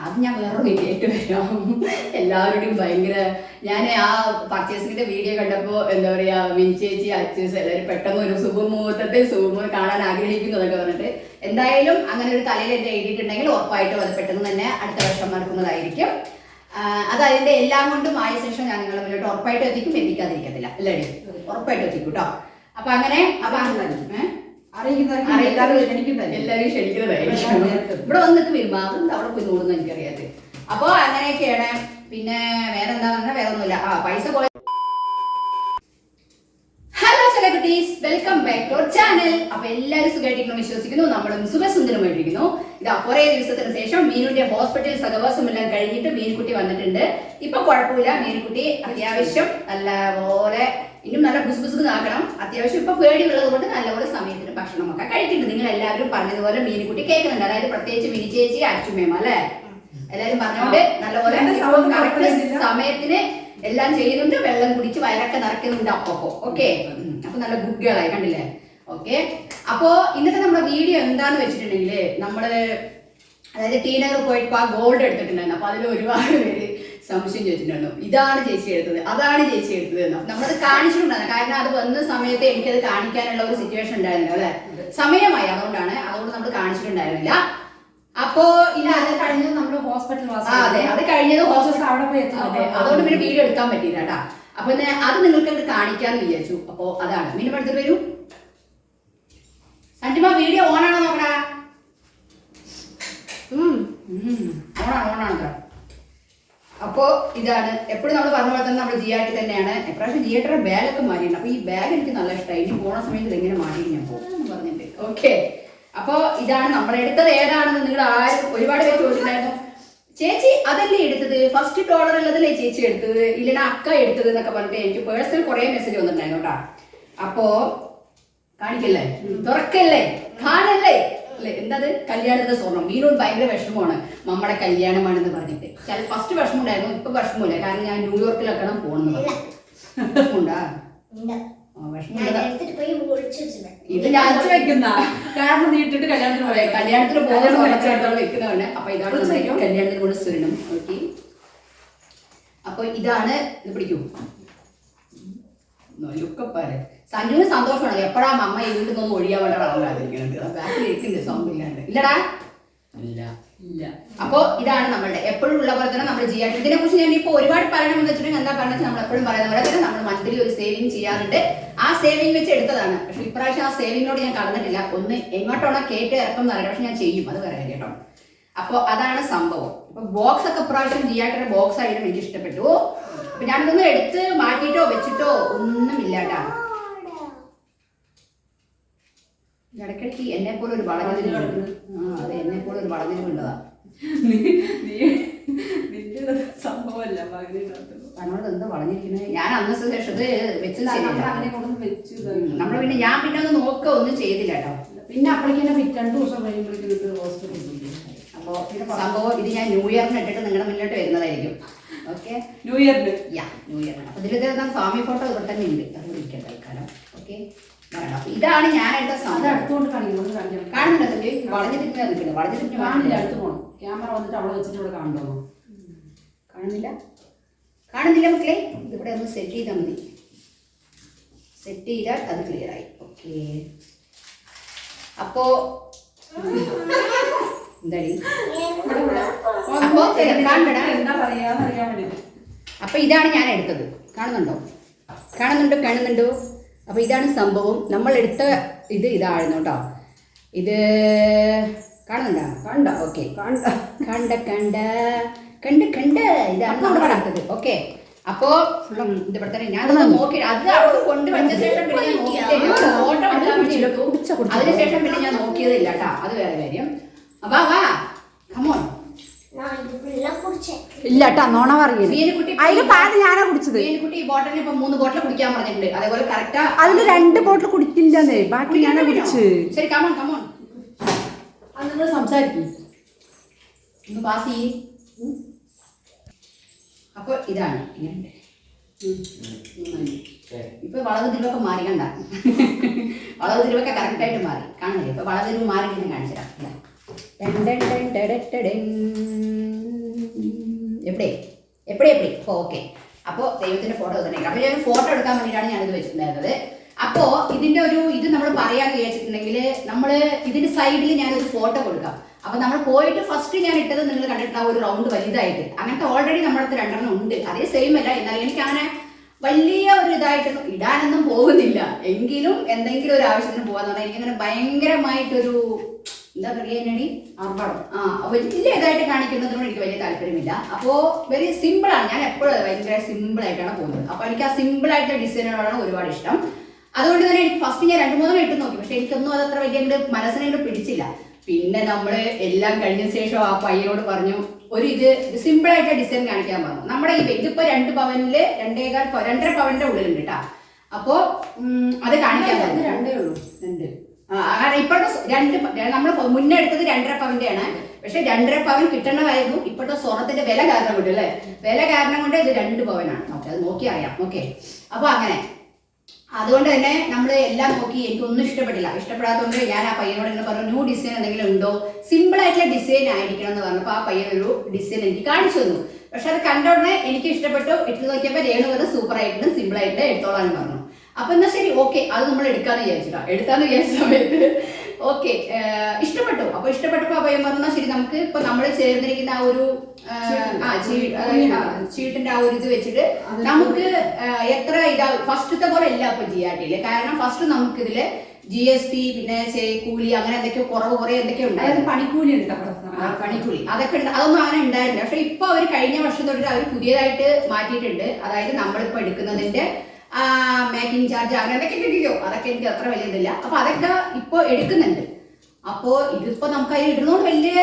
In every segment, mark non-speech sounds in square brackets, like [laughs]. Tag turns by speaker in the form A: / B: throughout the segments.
A: അത് ഞാൻ വേറെ വീഡിയോ വരാം. എല്ലാവരുടെയും ഭയങ്കര ഞാൻ ആ പർച്ചേസിങ്ങിന്റെ വീഡിയോ കണ്ടപ്പോൾ എന്താ പറയാ വിൻചേച്ചി അച്ചൂസ് എല്ലാവരും പെട്ടെന്ന് ഒരു ശുഭമുഹൂർത്തത്തെ ശുഭമുഹൂർത്തം കാണാൻ ആഗ്രഹിക്കുന്നു എന്നൊക്കെ പറഞ്ഞിട്ട് എന്തായാലും അങ്ങനെ ഒരു തലയിൽ എന്റെ എഴുതിയിട്ടുണ്ടെങ്കിൽ ഉറപ്പായിട്ടും അത് പെട്ടെന്ന് തന്നെ അടുത്ത വർഷം നടക്കുന്നതായിരിക്കും. അത് അതിന്റെ എല്ലാം കൊണ്ടും ആയ ശേഷം ഞാൻ നിങ്ങളെ മുന്നോട്ട് ഉറപ്പായിട്ടും എത്തിക്കും. എത്തിക്കാതിരിക്കത്തില്ല. അല്ലേ ഉറപ്പായിട്ടും എത്തിക്കും കേട്ടോ അപ്പൊ അങ്ങനെ അപ്പൊ ഏ?
B: എല്ലാവരും ക്ഷണിക്കുന്നതായിരിക്കും.
A: ഇവിടെ വന്നിട്ട് വരുമ്പോ അതെന്താ അവിടെ പോയി നോടുന്നു എനിക്കറിയാതെ അപ്പൊ അങ്ങനെയൊക്കെയാണ്. പിന്നെ വേറെ എന്താ പറഞ്ഞാൽ വേറെ ഒന്നുമില്ല ആ പൈസ പോയ celebrities welcome back to channel അപ്പൊ എല്ലാവരും സുഖമായിട്ടിരിക്കുന്നു വിശ്വസിക്കുന്നു. നമ്മളും സുഖസുന്ദരമായിട്ടിരിക്കുന്നു. ഇതാ കുറെ ദിവസത്തിന് ശേഷം മീനുവിന്റെ ഹോസ്പിറ്റൽ സഹവാസം എല്ലാം കഴിഞ്ഞിട്ട് മീൻകുട്ടി വന്നിട്ടുണ്ട്. ഇപ്പൊ കുഴപ്പമില്ല. മീൻകുട്ടി അത്യാവശ്യം നല്ല പോലെ ഇനിയും നല്ല ബുസ് ബുസ് ആക്കണം. അത്യാവശ്യം ഇപ്പൊ പേടിയുള്ളത് കൊണ്ട് നല്ലപോലെ സമയത്തിന് ഭക്ഷണമൊക്കെ കഴിക്കുന്നുണ്ട്. നിങ്ങൾ എല്ലാവരും പറഞ്ഞതുപോലെ മീൻകുട്ടി കേൾക്കുന്നുണ്ട്. അതായത് പ്രത്യേകിച്ച് മിനി ചേച്ചി അച്ചുമേമ അല്ലേ? എല്ലാവരും പറഞ്ഞോണ്ട് നല്ലപോലെ സമയത്തിന് എല്ലാം ചെയ്യുന്നുണ്ട് വെള്ളം കുടിച്ച് വയറൊക്കെ നിറയ്ക്കുന്നുണ്ട് അപ്പൊ ഓക്കെ അപ്പൊ നല്ല ഗുഡ് ഗേൾ ആയി കണ്ടില്ലേ? ഓക്കെ അപ്പോ ഇന്നത്തെ നമ്മുടെ വീഡിയോ എന്താന്ന് വെച്ചിട്ടുണ്ടെങ്കിൽ നമ്മൾ അതായത് ടീനർ പോയിട്ട് ആ ഗോൾഡ് എടുത്തിട്ടുണ്ടായിരുന്നു. അപ്പൊ അതിൽ ഒരുപാട് പേര് സംശയം ചോദിച്ചിട്ടുണ്ടായിരുന്നു. ഇതാണ് ചേച്ചി എടുത്തത് അതാണ് ചേച്ചി എടുത്തത് എന്ന്. നമ്മളത് കാണിച്ചിട്ടുണ്ടായിരുന്നു. കാരണം അത് വന്ന സമയത്ത് എനിക്കത് കാണിക്കാനുള്ള ഒരു സിറ്റുവേഷൻ ഉണ്ടായിരുന്നില്ല അല്ലെ? സമയമായി അതുകൊണ്ടാണ് അതുകൊണ്ട് നമ്മൾ കാണിച്ചിട്ടുണ്ടായിരുന്നില്ല. അപ്പോ
B: ഇല്ല
A: അത്.
B: കഴിഞ്ഞത് കഴിഞ്ഞ് നമ്മൾ ഹോസ്പിറ്റൽ
A: അതെ. അത് കഴിഞ്ഞത് ഹോസ്പിറ്റൽ
B: അവിടെ പോയി
A: അതുകൊണ്ട് പിന്നെ വീഡിയോ എടുക്കാൻ പറ്റിയില്ല കേട്ടാ. അപ്പൊ അത് നിങ്ങൾക്ക് അത് കാണിക്കാന്ന് വിചാരിച്ചു. അപ്പൊ അതാണ്. മീനും എടുത്തിട്ട് വരൂ. സഞ്ജിമ വീഡിയോ ഓണാണോ നോക്കടാ ഓണാണ് ഓണാണ് കേട്ടോ അപ്പോ ഇതാണ്. എപ്പോഴും നമ്മൾ പറഞ്ഞ പോലെ തന്നെ നമ്മൾ ജിയാട്ടി തന്നെയാണ്. എപ്രാവശ്യം ജിയാട്ടിയുടെ ബാഗൊക്കെ മാറിയിട്ടുണ്ട്. അപ്പൊ ഈ ബാഗ് എനിക്ക് നല്ല ഇഷ്ടമായി. ഇനി പോണ സമയത്ത് ഇതെങ്ങനെ മാറി ഞാൻ പോകും പറഞ്ഞിട്ട്. ഓക്കെ അപ്പോ ഇതാണ് നമ്മൾ എടുത്തത്. ഏതാണെന്ന് നിങ്ങൾ ആരും ഒരുപാട് പേര് ചോദിച്ചിട്ടുണ്ടായിരുന്നു. ചേച്ചി അതല്ലേ എടുത്തത്? ഫസ്റ്റ് ടോളർ ഉള്ളതല്ലേ ചേച്ചി എടുത്തത്? ഇല്ലടാ അക്ക എടുത്തത് എന്നൊക്കെ പറഞ്ഞിട്ട് എനിക്ക് പേഴ്സണൽ കുറെ മെസ്സേജ് വന്നിട്ടുണ്ടായിരുന്നു കേട്ടോ. അപ്പോ കാണിക്കല്ലേ? തുറക്കല്ലേ? കാണല്ലേ? അല്ലേ? എന്താത്? കല്യാണത്തിന്റെ സ്വർണം. വീണ്ടും ഭയങ്കര വിഷമമാണ്. നമ്മുടെ കല്യാണമാണെന്ന് പറഞ്ഞിട്ട്. ചില ഫസ്റ്റ് വിഷമം ഉണ്ടായിരുന്നു ഇപ്പൊ വിഷമമില്ല. കാരണം ഞാൻ ന്യൂയോർക്കിലൊക്കെ വിഷമമുണ്ടാ?
C: ഉണ്ട്.
A: ഇത് ഞാൻ
B: വെക്കുന്ന. കാരണം നീട്ടിട്ട് കല്യാണത്തിന് പോയ.
A: കല്യാണത്തിന് പോകുന്ന വെച്ചിടത്തോളം വെക്കുന്നതാണ് അപ്പൊ ഇതാണ്
B: വെക്കും.
A: കല്യാണത്തിന് കൂടെ സ്വരണം ഓക്കെ. അപ്പൊ ഇതാണ് ഇത് പിടിക്കൂ. ലുക്കപ്പാര് സഞ്ജുവിന് സന്തോഷമാണ് എപ്പോഴാ അമ്മ ഈ വീട്ടിൽ നിന്ന് ഒഴിയാൻ വേണ്ട ആളാതിരിക്കുന്നത് ബാക്കിൽ ഇരിക്കുന്നുണ്ട്. സൗണ്ട് ഇല്ലാണ്ട്. ഇല്ലടാ.
D: ഇല്ല.
A: അപ്പോ ഇതാണ് നമ്മളുടെ. എപ്പോഴും ഉള്ള പോലെ തന്നെ നമ്മൾ ചെയ്യാൻ. ഇതിനെ കുറിച്ച് ഞാൻ ഇപ്പോൾ ഒരുപാട് പറയണമെന്ന് വെച്ചിട്ടുണ്ടെങ്കിൽ എന്താ പറയുന്നത് നമ്മൾ എപ്പോഴും പറയുന്ന പോലെ തന്നെ നമ്മൾ മന്ത്ലി ഒരു സേവിങ് ചെയ്യാറുണ്ട്. ആ സേവിങ് വെച്ച് എടുത്തതാണ്. പക്ഷെ ഇപ്രാവശ്യം ആ സേവിങ്ങിനോട് ഞാൻ കടന്നിട്ടില്ല. ഒന്ന് എങ്ങോട്ടാണോ കേട്ട് ഇറക്കം എന്ന് അറിയാം പക്ഷെ ഞാൻ ചെയ്യും. അത് പറയാം കേട്ടോ. അപ്പോൾ അതാണ് സംഭവം. ഇപ്പൊ ബോക്സ് ഒക്കെ ഇപ്രാവശ്യം ജിയാട്ടയുടെ ബോക്സ് ആയിട്ടും എനിക്ക് ഇഷ്ടപ്പെട്ടു. അപ്പൊ ഞാനിതൊന്നും എടുത്ത് മാറ്റിയിട്ടോ വെച്ചിട്ടോ ഒന്നും ഇല്ലാട്ടാ. ഇടയ്ക്കിടയ്ക്ക് എന്നെ പോലെ ഒരു വളഞ്ഞതിന് ആ അതെ എന്നെ പോലെ ഒരു വളഞ്ഞതിന് വേണ്ടതാ
B: നീ- നീ- നിന്റെ സംഭവമല്ല
A: തന്നോട് എന്താ വളഞ്ഞിരിക്കുന്നത്. ഞാൻ അന്ന്
B: നമ്മൾ
A: പിന്നെ ഞാൻ പിന്നെ ഒന്ന് നോക്ക ഒന്നും ചെയ്തില്ല കേട്ടോ.
B: പിന്നെ അപ്പോഴേക്കും പിന്നെ രണ്ടു ദിവസം കഴിയുമ്പോഴേക്കും ഹോസ്പിറ്റലിൽ അപ്പോൾ
A: അപ്പോ സംഭവം ഇത് ഞാൻ ന്യൂ ഇയറിന് ഇട്ടിട്ട് നിങ്ങളുടെ മുന്നോട്ട് വരുന്നതായിരിക്കും. ഓക്കെ
B: ന്യൂ ഇയറിന്
A: യാ ന്യൂ ഇയറിന് അപ്പൊ ഇതിൽ സ്വാമി ഫോട്ടോ ഇവിടെ തന്നെ ഉണ്ട്. അത് വിളിക്കാം തൽക്കാലം ഓക്കെ അപ്പൊ ഇതാണ് ഞാൻ എടുത്ത
B: അത്
A: സംഭവം
B: അടുത്തോണ്ട് കാണിക്കുന്നു കാണിക്കണം
A: കാണുന്നുണ്ടോ സഞ്ജയ് നിൽക്കുന്നത് വളഞ്ഞിരിക്കുന്ന
B: കാണില്ല അടുത്ത് പോകണം ക്യാമറ വന്നിട്ട് അവളെ വെച്ചിട്ട് ഇവിടെ കാണണ്ടോ
A: കാണുന്നില്ല. കാണുന്നില്ല മക്കളെ. ഇതിവിടെ ഒന്ന് സെറ്റ് ചെയ്താൽ മതി. സെറ്റ് ചെയ്താൽ അത് ക്ലിയർ ആയി. ഓക്കെ അപ്പോ എന്താടി? അപ്പോ കാണണ്ടടാ
B: എന്താ പറയാന്ന് അറിയാൻ വേണ്ടി.
A: അപ്പൊ ഇതാണ് ഞാൻ എടുത്തത്. കാണുന്നുണ്ടോ? കാണുന്നുണ്ടോ? കാണുന്നുണ്ടോ? അപ്പൊ ഇതാണ് സംഭവം. നമ്മൾ എടുത്ത ഇത് ഇതായിരുന്നു കേട്ടോ. ഇത് കാണുന്നുണ്ടോ? കണ്ട? ഓക്കെ
B: കണ്ട?
A: കണ്ട കണ്ട? കണ്ട് കണ്ട്? ഇതാണ് നമ്മൾ ഓക്കെ അപ്പോ ഇവിടെ തന്നെ ഞാൻ നോക്കി അത് അവിടെ കൊണ്ടുവച്ച ശേഷം പിന്നെ ഞാൻ അതിനുശേഷം പിന്നെ ഞാൻ നോക്കിയതില്ല കേട്ടാ. അത് വേറെ കാര്യം. അപ്പൊ വാ. കമോൺ
C: ഞാൻ ഇത് പിള്ള കുടിച്ചേ.
E: ഇല്ല കേട്ടോ നോണ പറയൽ
A: മീനുകുട്ടി
E: അതിൽ പാൽ ഞാനാ കുടിച്ചത്.
A: മൂന്ന് ബോട്ടിൽ കുടിക്കാൻ പറഞ്ഞിട്ടുണ്ട്. അതേപോലെ കറക്റ്റാ
E: അതിൽ രണ്ട് ബോട്ടിൽ കുടിക്കില്ലെന്നേ. ബാക്കി ഞാനാ കുടിച്ച്
A: ശരി കമോൺ കമോൺ
B: അത് നിങ്ങൾ സംസാരിക്കും?
A: ഒന്ന് പാസ് ചെയ്യ്. അപ്പൊ ഇതാണ്. ഇങ്ങനെയുണ്ട് ഇപ്പൊ വളവ് തിരുവൊക്കെ മാറി കണ്ട? [laughs] വളവ് തിരുവൊക്കെ കറക്റ്റ് ആയിട്ട് മാറി. കാണില്ലേ ഇപ്പൊ വളവ് തിരുവ് മാറി കാണിച്ചു തരാം. എവിടെ? എപ്പടി അപ്പോൾ ഓക്കെ. അപ്പോൾ ദൈവത്തിന്റെ ഫോട്ടോ തന്നെ അപ്പോൾ ഞാൻ ഫോട്ടോ എടുക്കാൻ വേണ്ടിയിട്ടാണ് ഞാനിത് വെച്ചിട്ടുണ്ടായിരുന്നത്. അപ്പോൾ ഇതിന്റെ ഒരു ഇത് നമ്മൾ പറയാൻ വിചാരിച്ചിട്ടുണ്ടെങ്കിൽ നമ്മൾ ഇതിന്റെ സൈഡിൽ ഞാനൊരു ഫോട്ടോ കൊടുക്കാം. അപ്പൊ നമ്മൾ പോയിട്ട് ഫസ്റ്റ് ഞാൻ ഇട്ടത് നിങ്ങൾ കണ്ടിട്ടുള്ള ഒരു റൗണ്ട് വലുതായിട്ട്. അങ്ങനത്തെ ഓൾറെഡി നമ്മുടെ അടുത്ത് രണ്ടെണ്ണം ഉണ്ട്. അതേ സെയിം അല്ല. എന്നാലും എനിക്ക് അങ്ങനെ വലിയ ഒരു ഇതായിട്ടൊന്നും ഇടാനൊന്നും പോകുന്നില്ല. എങ്കിലും എന്തെങ്കിലും ഒരു ആവശ്യത്തിന് പോകാന്ന് പറഞ്ഞാൽ എനിക്കങ്ങനെ ഭയങ്കരമായിട്ടൊരു എന്താ പറയുക എന്നടി?
B: ആർഭാടം
A: ആ വലിയ ഇതായിട്ട് കാണിക്കുന്നതിനോട് എനിക്ക് വലിയ താല്പര്യമില്ല. അപ്പോ വെരി സിമ്പിൾ ആണ്. ഞാൻ എപ്പോഴും ഭയങ്കര സിമ്പിൾ ആയിട്ടാണ് പോകുന്നത്. അപ്പോൾ എനിക്ക് ആ സിമ്പിൾ ആയിട്ടുള്ള ഡിസൈനുകളാണ് ഒരുപാട് ഇഷ്ടം. അതുകൊണ്ട് തന്നെ എനിക്ക് ഫസ്റ്റ് ഞാൻ രണ്ട് മൂന്നെണ്ണം ഇട്ട് നോക്കി. പക്ഷെ എനിക്കൊന്നും അതത്ര വലിയ അങ്ങോട്ട് മനസ്സിനെ പിടിച്ചില്ല. പിന്നെ നമ്മൾ എല്ലാം കഴിഞ്ഞ ശേഷം ആ പയ്യനോട് പറഞ്ഞു ഒരു ഇത് സിമ്പിൾ ആയിട്ട് ഡിസൈൻ കാണിക്കാൻ പറഞ്ഞു. നമ്മുടെ ഈ ഇതിപ്പോ രണ്ട് പവനിൽ രണ്ടേകാൽ രണ്ടര പവന്റെ ഉള്ളിലുണ്ട് കേട്ടാ. അപ്പോ അത് കാണിക്കാൻ
B: രണ്ടേ ഉള്ളൂ. രണ്ട്.
A: കാരണം ഇപ്പോഴത്തെ രണ്ട് നമ്മൾ മുന്നേ എടുത്തത് രണ്ടര ആണ്. പക്ഷെ രണ്ടര പവൻ കിട്ടണമായിരുന്നു. ഇപ്പോഴത്തെ സ്വർണത്തിന്റെ വില കാരണം കൊണ്ട് അല്ലേ? വില കാരണം കൊണ്ട് ഇത് രണ്ട് പവനാണ്. ഓക്കെ അത് നോക്കി അറിയാം. ഓക്കെ. അപ്പൊ അങ്ങനെ. അതുകൊണ്ട് തന്നെ നമ്മൾ എല്ലാം നോക്കി എനിക്കൊന്നും ഇഷ്ടപ്പെട്ടില്ല. ഇഷ്ടപ്പെടാത്തതുകൊണ്ട് ഞാൻ ആ പയ്യനോട് ഇങ്ങനെ പറഞ്ഞു ന്യൂ ഡിസൈൻ എന്തെങ്കിലും ഉണ്ടോ? സിമ്പിൾ ആയിട്ടുള്ള ഡിസൈൻ ആയിരിക്കണം എന്ന് പറഞ്ഞപ്പോൾ ആ പയ്യൻ ഒരു ഡിസൈൻ എനിക്ക് കാണിച്ചു തന്നു. പക്ഷെ അത് കണ്ട ഉടനെ എനിക്ക് ഇഷ്ടപ്പെട്ടു. ഇട്ട് നോക്കിയപ്പോൾ രേണു വന്ന് സൂപ്പർ ആയിട്ട് സിമ്പിൾ ആയിട്ട് എടുത്തോളാൻ പറഞ്ഞു. അപ്പൊ എന്നാ ശരി ഓക്കെ അത് നമ്മൾ എടുക്കാന്ന് വിചാരിച്ചിട്ടാ. എടുക്കാന്ന് വിചാരിച്ച സമയത്ത് ഓക്കെ ഇഷ്ടപ്പെട്ടു. അപ്പൊ ഇഷ്ടപ്പെട്ടപ്പോ അഭയം പറഞ്ഞാൽ പറഞ്ഞു ശരി നമുക്ക് ഇപ്പൊ നമ്മൾ ചേർന്നിരിക്കുന്ന ആ ഒരു ആ, ചീട്ടിന്റെ ആ ഒരു ഇത് വെച്ചിട്ട് നമുക്ക് എത്ര ഇതാ ഫസ്റ്റത്തെ പോലെ അല്ല ഇപ്പൊ ജി ആർ ടിയിൽ കാരണം ഫസ്റ്റ് നമുക്ക് ഇതിൽ ജി എസ് ടി പിന്നെ കൂലി അങ്ങനെ എന്തൊക്കെയോ കുറവ് കുറെ എന്തൊക്കെയോ
B: അതായത്
A: ഉണ്ടായിരുന്നു
B: പണിക്കൂലി ഉണ്ട്
A: പണിക്കൂലി. അതൊക്കെ ഉണ്ട്. അതൊന്നും അങ്ങനെ ഉണ്ടായിരുന്നില്ല. പക്ഷെ ഇപ്പൊ അവർ കഴിഞ്ഞ വർഷം തൊട്ടിട്ട് അവർ പുതിയതായിട്ട് മാറ്റിയിട്ടുണ്ട്. അതായത് നമ്മളിപ്പോ എടുക്കുന്നതിന്റെ മേക്കിംഗ് ചാർജ് അങ്ങനെ കിട്ടിയോ? അതൊക്കെ എനിക്ക് അത്ര വലിയ ഇതില്ല. അപ്പൊ അതൊക്കെ ഇപ്പൊ എടുക്കുന്നുണ്ട്. അപ്പോ ഇതിപ്പോ നമുക്ക് അതിൽ ഇടുന്നതുകൊണ്ട് വലിയ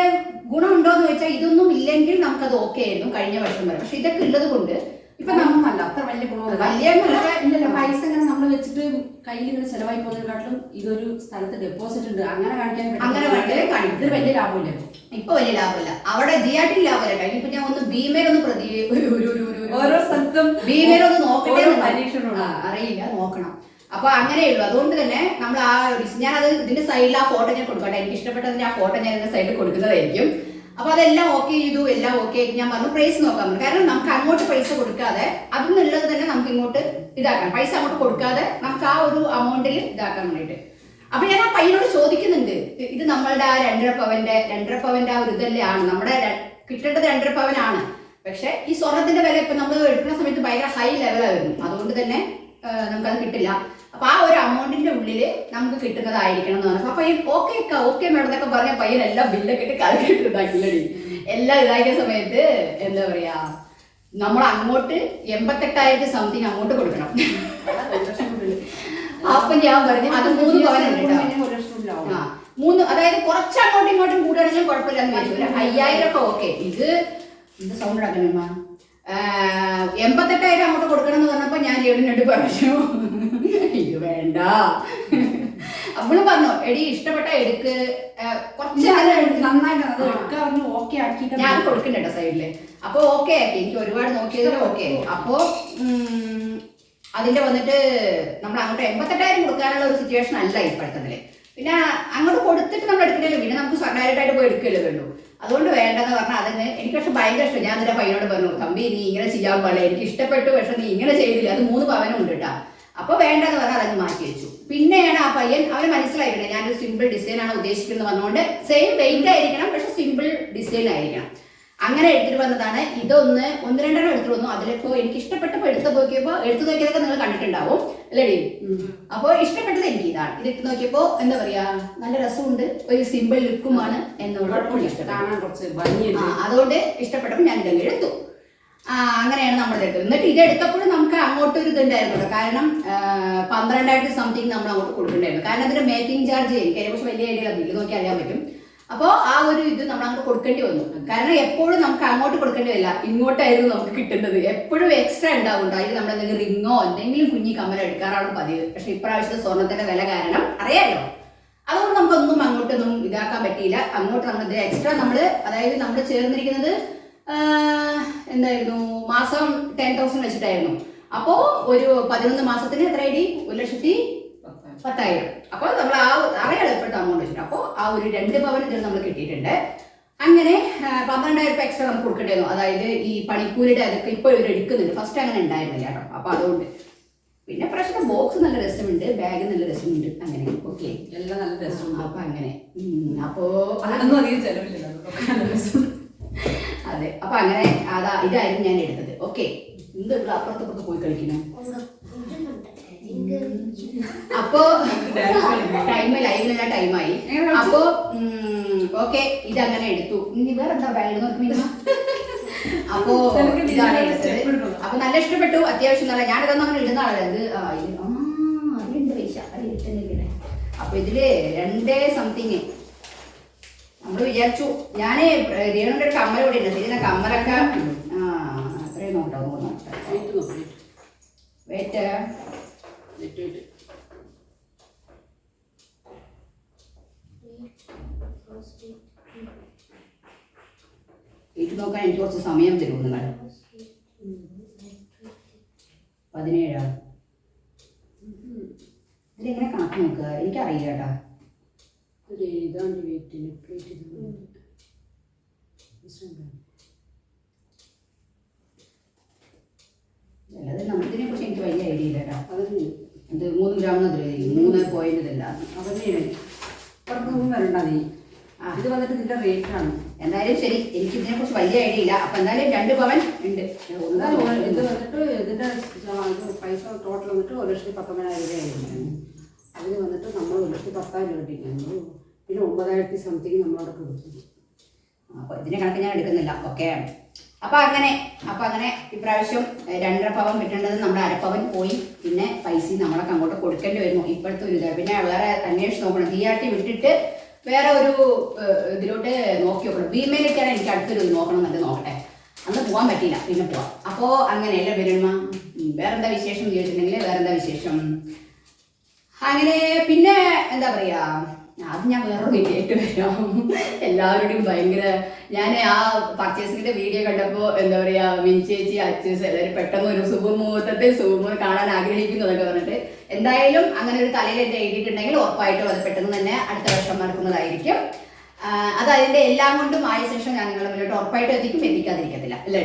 A: ഗുണമുണ്ടോ എന്ന് വെച്ചാൽ ഇതൊന്നും ഇല്ലെങ്കിൽ നമുക്ക് അത് ഓക്കെ ആയിരുന്നു കഴിഞ്ഞ വർഷം വരെ. പക്ഷെ ഇതൊക്കെ ഉള്ളത് കൊണ്ട് ഇപ്പൊ നമ്മളല്ല
B: നമ്മല്ല അത്ര വലിയ ഗുണമല്ല
A: വലിയ
B: ഇല്ലല്ല പൈസ ഇങ്ങനെ നമ്മൾ വെച്ചിട്ട് കയ്യിൽ ഇങ്ങനെ ചെലവായി പോകുന്നതിനെക്കാട്ടിലും ഇതൊരു സ്ഥലത്ത് ഡെപ്പോസിറ്റ് ഉണ്ട്. അങ്ങനെ കാണിക്കാൻ.
A: അങ്ങനെ കാണിക്കാൻ കാണിക്കും.
B: ഇത് വലിയ ലാഭമില്ല.
A: ഇപ്പൊ വലിയ ലാഭമില്ല. അവിടെ ജിയാട്ടിൽ ലാഭമില്ല. കഴിഞ്ഞ ഇപ്പൊ ഞാൻ ഒന്ന് പ്രതി ഒരു ഒരു ഒരു ഒരു- ഒരു
B: ഓരോ സ്ഥലത്തും
A: ഭീമേലൊന്ന് നോക്കട്ടെ
B: പരീക്ഷണമുണ്ട്.
A: അറിയില്ല നോക്കണം. അപ്പൊ അങ്ങനെയുള്ളൂ. അതുകൊണ്ട് തന്നെ നമ്മൾ ആ ഞാൻ അത് ഇതിന്റെ സൈഡിൽ ആ ഫോട്ടോ ഞാൻ കൊടുക്കട്ടെ എനിക്ക് ഇഷ്ടപ്പെട്ടതിന്റെ ആ ഫോട്ടോ ഞാൻ ഇതിന്റെ സൈഡിൽ കൊടുക്കുന്നതായിരിക്കും. അപ്പൊ അതെല്ലാം ഓക്കെ ചെയ്തു എല്ലാം ഓക്കെ ഞാൻ പറഞ്ഞു. പ്രൈസ് നോക്കാൻ പറഞ്ഞു കാരണം നമുക്ക് അങ്ങോട്ട് പൈസ കൊടുക്കാതെ അതിൽ നിന്നുള്ളത് തന്നെ നമുക്ക് ഇങ്ങോട്ട് ഇതാക്കാം പൈസ അങ്ങോട്ട് കൊടുക്കാതെ നമുക്ക് ആ ഒരു അമൗണ്ടിൽ ഇതാക്കാൻ വേണ്ടിയിട്ട്. അപ്പൊ ഞാൻ ആ പയ്യനോട് ചോദിക്കുന്നുണ്ട്. ഇത് നമ്മളുടെ ആ രണ്ടര പവന്റെ രണ്ടര പവന്റെ ആ ഒരു ഇതല്ലേ ആണ്. നമ്മുടെ കിട്ടേണ്ടത് രണ്ടര പവനാണ്. പക്ഷെ ഈ സ്വർണത്തിന്റെ വില ഇപ്പൊ നമ്മൾ എടുക്കുന്ന സമയത്ത് ഭയങ്കര ഹൈ ലെവലായിരുന്നു അതുകൊണ്ട് തന്നെ നമുക്കത് കിട്ടില്ല. അപ്പൊ ആ ഒരു അമൗണ്ടിന്റെ ഉള്ളിൽ നമുക്ക് കിട്ടുന്നതായിരിക്കണം എന്ന് പറഞ്ഞു. അപ്പൊ പയ്യൻ ഓക്കെ ഓക്കെ മേഡം എന്നൊക്കെ പറഞ്ഞ പയ്യൻ എല്ലാം ബില്ലൊക്കെ ഇട്ട് കാൽക്കുലേറ്റർ എല്ലാം ഇതാക്കിയ സമയത്ത് എന്താ പറയാ നമ്മൾ അങ്ങോട്ട് എൺപത്തെട്ടായിരത്തി സംതിങ് അങ്ങോട്ട് കൊടുക്കണം. അപ്പൊ ഞാൻ പറഞ്ഞു അത് മൂന്ന് പവനുണ്ട് മൂന്ന് അതായത് കുറച്ച് അങ്ങോട്ടും ഇങ്ങോട്ടും കൂടുകയാണെങ്കിലും കുഴപ്പമില്ല എന്ന് വിചാരിച്ചു. അയ്യായിരം ഒക്കെ ഓക്കെ ഇത് എന്ത് സൗണ്ട് അടക്കണമ്മ എൺപത്തെട്ടായിരം അങ്ങോട്ട് കൊടുക്കണം എന്ന് പറഞ്ഞപ്പോ ഞാൻ ഏടിനോട് പറഞ്ഞു. ഇത് വേണ്ട. അവൾ പറഞ്ഞു എടി ഇഷ്ടപ്പെട്ട എടുക്ക്. കുറച്ച്
B: നന്നായിട്ട് അത് ഓക്കെ ആക്കിയിട്ട്
A: ഞാൻ കൊടുക്കണ്ടോ സൈഡിൽ അപ്പൊ ഓക്കെ ആക്കി. എനിക്ക് ഒരുപാട് നോക്കിയതിൽ ഓക്കെ അപ്പോ അതിന്റെ വന്നിട്ട് നമ്മൾ അങ്ങോട്ട് എൺപത്തെട്ടായിരം കൊടുക്കാനുള്ള ഒരു സിറ്റുവേഷൻ അല്ല ഇപ്പോഴത്തതിൽ പിന്നെ അങ്ങോട്ട് കൊടുത്തിട്ട് നമ്മൾ എടുക്കില്ലല്ലോ പിന്നെ നമുക്ക് ഡയറക്റ്റ് ആയിട്ട് പോയി എടുക്കല്ലോ വേണ്ടു. അതുകൊണ്ട് വേണ്ടെന്ന് പറഞ്ഞാൽ അതിന് എനിക്ക് പക്ഷെ ഭയങ്കര ഇഷ്ടം. ഞാൻ നിന്റെ പയ്യനോട് പറഞ്ഞു തമ്പി നീ ഇങ്ങനെ ചെയ്യാൻ പാടില്ല. എനിക്ക് ഇഷ്ടപ്പെട്ടു പക്ഷെ നീ ഇങ്ങനെ ചെയ്തില്ല. അത് മൂന്ന് പവനും ഉണ്ട് കേട്ടാ അപ്പൊ വേണ്ടെന്ന് പറഞ്ഞാൽ അതങ്ങ് മാറ്റി വെച്ചു. പിന്നെയാണ് ആ പയ്യൻ അവന് മനസ്സിലായിട്ടുണ്ട്. ഞാനൊരു സിമ്പിൾ ഡിസൈൻ ആണ് ഉദ്ദേശിക്കുന്നത് വന്നുകൊണ്ട് സെയിം വെയിറ്റ് ആയിരിക്കണം പക്ഷെ സിമ്പിൾ ഡിസൈൻ ആയിരിക്കണം. അങ്ങനെ എടുത്തിട്ട് വന്നതാണ്. ഇതൊന്ന് ഒന്ന് രണ്ടെണ്ണം എടുത്തു വന്നു. അതിലിപ്പോ എനിക്ക് ഇഷ്ടപ്പെട്ടപ്പോ എടുത്ത് നോക്കിയപ്പോ എടുത്തു നോക്കിയതൊക്കെ നിങ്ങൾ കണ്ടിട്ടുണ്ടാവും. അല്ലേ അപ്പോൾ ഇഷ്ടപ്പെട്ടത് എനിക്ക് ഇതാണ്. ഇത് ഇട്ട് നോക്കിയപ്പോ എന്താ പറയാ? നല്ല രസമുണ്ട്. ഒരു സിമ്പിൾ ലുക്കുമാണ് എന്നോട് ഇഷ്ടപ്പെട്ടു അതുകൊണ്ട് ഇഷ്ടപ്പെട്ടപ്പോൾ ഞാൻ ഇതങ്ങ് എടുത്തു. അങ്ങനെയാണ് നമ്മൾ എടുത്തത് എന്നിട്ട് ഇത് എടുത്തപ്പോഴും നമുക്ക് അങ്ങോട്ട് ഒരു ഇതുണ്ടായിരുന്നു കാരണം പന്ത്രണ്ടായിട്ട് സംതിങ് നമ്മൾ അങ്ങോട്ട് കൊടുക്കണ്ടായിരുന്നു കാരണം അതിന്റെ മേക്കിംഗ് ചാർജ് എനിക്ക് അതിനെക്കുറിച്ച് വലിയ ഐഡിയ ബില്ല് നോക്കി അറിയാൻ പറ്റും. അപ്പോൾ ആ ഒരു ഇത് നമ്മൾ അങ്ങോട്ട് കൊടുക്കേണ്ടി വന്നു. കാരണം എപ്പോഴും നമുക്ക് അങ്ങോട്ട് കൊടുക്കേണ്ടി വരില്ല. ഇങ്ങോട്ടായിരുന്നു നമുക്ക് കിട്ടേണ്ടത് എപ്പോഴും എക്സ്ട്രാ ഉണ്ടാവും അതിൽ നമ്മൾ എന്തെങ്കിലും റിങ്ങോ എന്തെങ്കിലും കുഞ്ഞി കമ്മലോ എടുക്കാറാണ് പതിവ്. പക്ഷെ ഇപ്രാവശ്യത്തെ സ്വർണത്തിന്റെ വില കാരണം അറിയാലോ? അതുകൊണ്ട് നമുക്കൊന്നും അങ്ങോട്ടൊന്നും ഇതാക്കാൻ പറ്റിയില്ല. അങ്ങോട്ട് നമ്മൾ എക്സ്ട്രാ നമ്മൾ അതായത് നമ്മൾ ചേർന്നിരിക്കുന്നത് എന്തായിരുന്നു? മാസം ടെൻ തൗസൻഡ് വെച്ചിട്ടായിരുന്നു. അപ്പോ ഒരു പതിനൊന്ന് മാസത്തിന് എത്ര ഐഡി ഒരു ലക്ഷത്തി പത്തായിരം. അപ്പോൾ നമ്മൾ ആ അറിയാലോ ഇപ്പോഴത്തെ അമൗണ്ട് വെച്ചിട്ട് അപ്പോൾ ആ ഒരു രണ്ട് പവൻ ഇതിൽ നമ്മൾ കിട്ടിയിട്ടുണ്ട്. അങ്ങനെ പന്ത്രണ്ടായിരം രൂപ എക്സ്ട്രാ നമുക്ക് കൊടുക്കേണ്ടിയിരുന്നു അതായത് ഈ പണിക്കൂലിയുടെ അതൊക്കെ ഇപ്പോൾ ഇവർ എടുക്കുന്നുണ്ട്. ഫസ്റ്റ് അങ്ങനെ ഉണ്ടായിരുന്നില്ല കേട്ടോ. അപ്പോൾ അതുകൊണ്ട്. പിന്നെ പ്രശ്നം ബോക്സ് നല്ല രസമുണ്ട്. ബാഗ് നല്ല രസമുണ്ട്. അങ്ങനെ. ഓക്കെ
B: എല്ലാം നല്ല രസമുണ്ട്.
A: അപ്പൊ അങ്ങനെ. അപ്പോൾ അപ്പോ
B: അതിനൊന്നും അധികം ചെലവില്ല.
A: അതെ. അപ്പൊ അങ്ങനെ അതാ ഇതായിരുന്നു ഞാൻ എടുത്തത്. ഓക്കെ എന്ത് ഇവിടെ അപ്പുറത്തപ്പുറത്ത് പോയി കഴിക്കണം അപ്പോ ടൈം ലൈവിനുള്ള ടൈമായി അപ്പോ ഓക്കെ ഇത് അങ്ങനെ എടുത്തു. ഇനി വേറെ എന്താ ബാഗ് നോക്കി അപ്പോ ഇതാണ് എടുത്തത്. അപ്പൊ നല്ല ഇഷ്ടപ്പെട്ടു അത്യാവശ്യം നല്ല. ഞാനിതൊന്നും അങ്ങനെ ഇടുന്ന ആളത് ആ അതിലുണ്ട് പൈസ. അത് അപ്പൊ ഇതിൽ രണ്ടേ സംതിങ് നമ്മൾ വിചാരിച്ചു ഞാൻ രേണുന്റെ ഒരു കമ്മൽ കൂടി ഉണ്ട്. ശരി കമ്മലൊക്കെ ആ അത്രയും നോട്ടോ നോക്കട്ടെ
B: വെയിറ്റ് നോക്ക്, weight.
A: Weight
B: weight, weight.
A: Weight നോക്കാൻ എനിക്ക് കുറച്ച് സമയം തരും നിങ്ങൾ പതിനേഴാ? ഇതിലെങ്ങനെ കണക്ക് നോക്കുക എനിക്കറിയില്ല കേട്ടാ.
B: എഴുതാണ്ട്
A: അല്ലാതെ നമ്മളിതിനെ കുറിച്ച് എനിക്ക് വലിയ ഐഡിയ ഇല്ല കേട്ടാ.
B: അതന്നെ
A: ഇത് മൂന്ന് ഗ്രാം മൂന്ന് പോയിന്റ് ഇതല്ല.
B: അതന്നെ മൂന്ന് വരണ്ട നീ. ഇത് വന്നിട്ട് ഇതിന്റെ റേറ്റ് ആണ്.
A: എന്തായാലും ശരി എനിക്ക് ഇതിനെ കുറിച്ച് വലിയ ഐഡിയ ഇല്ല. അപ്പൊ എന്തായാലും രണ്ട് പവൻ ഉണ്ട്.
B: ഇത് വന്നിട്ട് ഇതിന്റെ ഇത് പൈസ ടോട്ടൽ വന്നിട്ട് ഒരു ലക്ഷത്തി പത്തൊമ്പതിനായിരം രൂപയായിരുന്നു അതിന് വന്നിട്ട് നമ്മൾ ഒരു ലക്ഷത്തി പത്തായിരം രൂപ കിട്ടിയിരുന്നു പിന്നെ ഒമ്പതായിരത്തി സംതിങ് നമ്മളവിടെ കൊടുത്തു.
A: അപ്പൊ ഇതിനെ കണക്ക് ഞാൻ എടുക്കുന്നില്ല. ഓക്കെ അപ്പൊ അങ്ങനെ അപ്പൊ അങ്ങനെ ഇപ്രാവശ്യം രണ്ടര പവൻ കിട്ടേണ്ടത് നമ്മുടെ അരപ്പവൻ പോയി. പിന്നെ പൈസ നമ്മളൊക്കെ അങ്ങോട്ട് കൊടുക്കേണ്ടി വരുന്നു. ഇപ്പോഴത്തെ ഒരു ഇതാണ് പിന്നെ വേറെ അന്വേഷിച്ച് നോക്കണം. തീയാട്ടി വിട്ടിട്ട് വേറെ ഒരു ഇതിലോട്ട് നോക്കി നോക്കണം ഭീമയിലേക്കാണ് എനിക്ക് അടുത്തൊരു നോക്കണം എന്നുണ്ട് നോക്കട്ടെ. അന്ന് പോകാൻ പറ്റിയില്ല പിന്നെ പോവാം. അപ്പോ അങ്ങനെയല്ലേ വരുമ വേറെന്താ വിശേഷം ചോദിച്ചിട്ടുണ്ടെങ്കിൽ വേറെന്താ വിശേഷം? അങ്ങനെ പിന്നെ എന്താ പറയാ? അത് ഞാൻ വേറെ കേട്ട് വരാം. എല്ലാവരുടെയും ഭയങ്കര ഞാൻ ആ പർച്ചേസിങ്ങിന്റെ വീഡിയോ കണ്ടപ്പോ എന്താ പറയാ മിൻചേച്ചി അച്ചൂസ് എല്ലാവരും പെട്ടെന്ന് ഒരു സുഖമുഹൂർത്തത്തെ സുഖമുഹൂർത്തം കാണാൻ ആഗ്രഹിക്കുന്നു എന്നൊക്കെ പറഞ്ഞിട്ട് എന്തായാലും അങ്ങനെ ഒരു തലയിൽ എന്ത് എഴുതിയിട്ടുണ്ടെങ്കിൽ ഉറപ്പായിട്ടും അത് പെട്ടെന്ന് തന്നെ അടുത്ത വർഷം നടക്കുന്നതായിരിക്കും. അത് അതിന്റെ എല്ലാം കൊണ്ടും ആയ ശേഷം ഞാൻ നിങ്ങളെ മുന്നോട്ട് ഉറപ്പായിട്ടും എത്തിക്കും. എത്തിക്കാതിരിക്കത്തില്ല. അല്ലേ?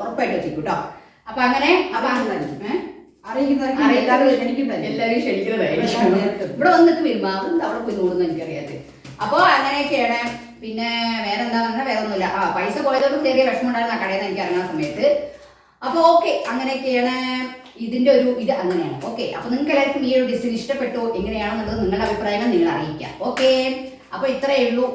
A: ഉറപ്പായിട്ടും എത്തിക്കും കേട്ടോ അപ്പൊ അങ്ങനെ അപ്പൊ
B: അറിയിക്കുന്നതായിരിക്കും എല്ലാവരും ക്ഷണിക്കുന്നതായിരിക്കും.
A: ഇവിടെ വന്നിട്ട് വരുമ്പോ അവിടെ പോയി നോടുന്നു എനിക്കറിയാതെ അപ്പൊ അങ്ങനെയൊക്കെയാണ്. പിന്നെ വേറെ എന്താ പറഞ്ഞാൽ വേറെ ഒന്നുമില്ല ആ പൈസ പോയതൊന്നും ചെറിയ വിഷമം ഉണ്ടായിരുന്നു ആ കടയിൽ നിന്ന് എനിക്ക് ഇറങ്ങുന്ന സമയത്ത്. അപ്പൊ ഓക്കെ അങ്ങനെയൊക്കെയാണ് ഇതിന്റെ ഒരു ഇത് അങ്ങനെയാണ്. ഓക്കെ അപ്പൊ നിങ്ങൾക്ക് എല്ലാവർക്കും ഈ ഒരു ഡിസൈൻ ഇഷ്ടപ്പെട്ടു എങ്ങനെയാണെന്നുള്ളത് നിങ്ങളുടെ അഭിപ്രായങ്ങൾ നിങ്ങൾ അറിയിക്കാം. ഓക്കെ അപ്പൊ ഇത്രയേ ഉള്ളൂ.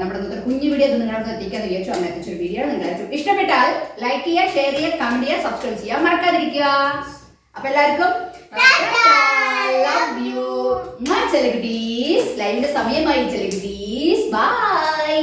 A: നമ്മുടെ ഇന്നത്തെ കുഞ്ഞു വീഡിയോ നിങ്ങൾക്ക് എത്തിക്കാന്ന് വിചാരിച്ചു. അങ്ങനെ എത്തിച്ചൊരു വീഡിയോ നിങ്ങൾക്ക് ഇഷ്ടപ്പെട്ടാൽ ലൈക്ക് ചെയ്യുക ഷെയർ ചെയ്യുക കമന്റ് ചെയ്യുക സബ്സ്ക്രൈബ് ചെയ്യുക. മറക്കാതിരിക്കുക. അപ്പൊ എല്ലാവർക്കും ലവ് യു ചെലഗഡീസ്. ലൈവിന്റെ സമയമായി ചെലഗഡീസ്. ബൈ